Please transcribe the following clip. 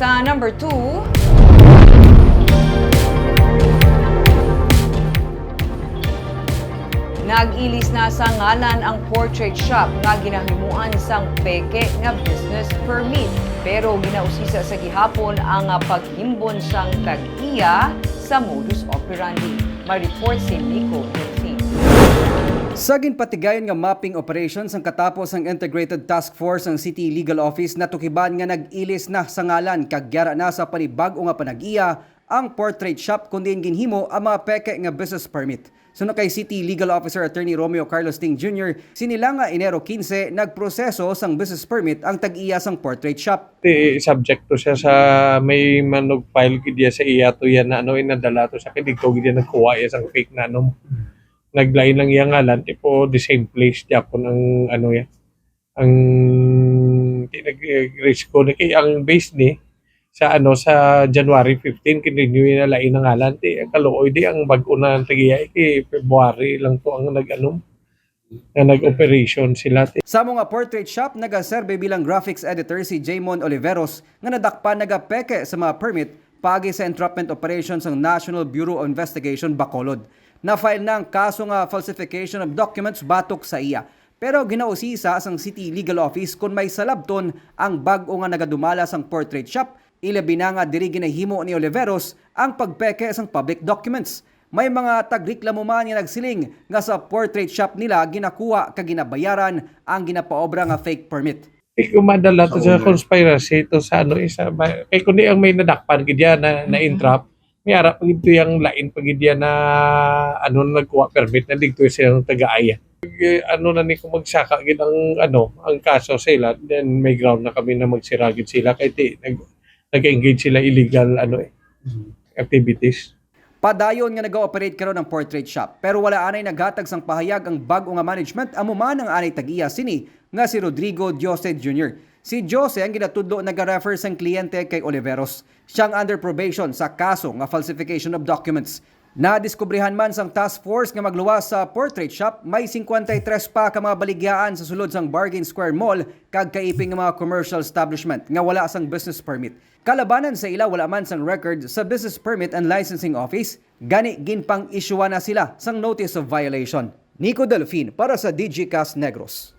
Sa number 2, Nag-ilis na sa ngalan ang portrait shop nga ginahimuan sang peke nga business permit. Pero ginausisa sa gihapon ang paghimbon sang tag-iya sa modus operandi. May report si Nico. Sa ginpatigayon nga mapping operations ang katapos ang Integrated Task Force ng City Legal Office na tukiban nga nag-ilis na sa ngalan kagyara na sa panibag-o nga panag-iya ang portrait shop kundi ginhimo ang mga peke nga business permit. Suno kay City Legal Officer Attorney Romeo Carlos Ting Jr., sinila nga Enero 15 nagproseso sang business permit ang tag-iya sang portrait shop. Ti subject to siya sa may manog file gid sa iya to yan na ano inadala to sa kidig ko gid nagkuha iya sang fake na ano naglain lang iya ngalan tipo the same place. Japon ang ano ya ang tinag-risk ko ni kay ang base ni sa ano sa January 15 kinenew na lain ang ngalan ti kaluoy di ang bag-o na tagiya kay February lang to ang nag-ano na nag-operation sila. Sa mga portrait shop, nagaserbe bilang graphics editor si Jaymon Oliveros nga nadakpan nagapeke sa mga permit pagi sa entrapment operations ng National Bureau of Investigation Bacolod. Na-file na ang kaso nga falsification of documents batok sa iya. Pero ginausisa sang City Legal Office kung may salabton ang bag-o nga nagadumala sang portrait shop, ilabi na nga diri ginahimo ni Oliveros ang pagpeke sang public documents. May mga tagreklamo man nga nagsiling nga sa portrait shop nila ginakuha kag ginabayaran ang ginapaobra nga fake permit. Eh, kumadala to sa conspiracy to sa ano isa ba kay kundi ang may nadakpan gid yan na na entrap may ara pag ito yung lain pag yan na ano na nagkuha permit na dito silang taga-aya. Eh, ano na ni kung magsaka gid ang ano ang kaso sila then may ground na kami na magsira gid sila kay ti nag nag-engage sila illegal ano eh activities. Padayon nga nag-ooperate karon ng portrait shop pero wala anay naghatag sang pahayag ang bag-o nga management amo man ang anay tag-iya sini nga si Rodrigo Jose Jr. Si Jose ang ginatudlo nag-refer sang kliyente kay Oliveros. Siyang under probation sa kaso nga falsification of documents. Nadiskubrihan man sang task force nga magluwas sa portrait shop, may 53 pa ka mga baligyaan sa sulod sang Bargain Square Mall kag kaiping nga mga commercial establishment nga wala sang business permit. Kalabanan sa ila wala man sang record sa Business Permit and Licensing Office, gani ginpang isyuwa na sila sang Notice of Violation. Nico Delfin para sa DGCast Negros.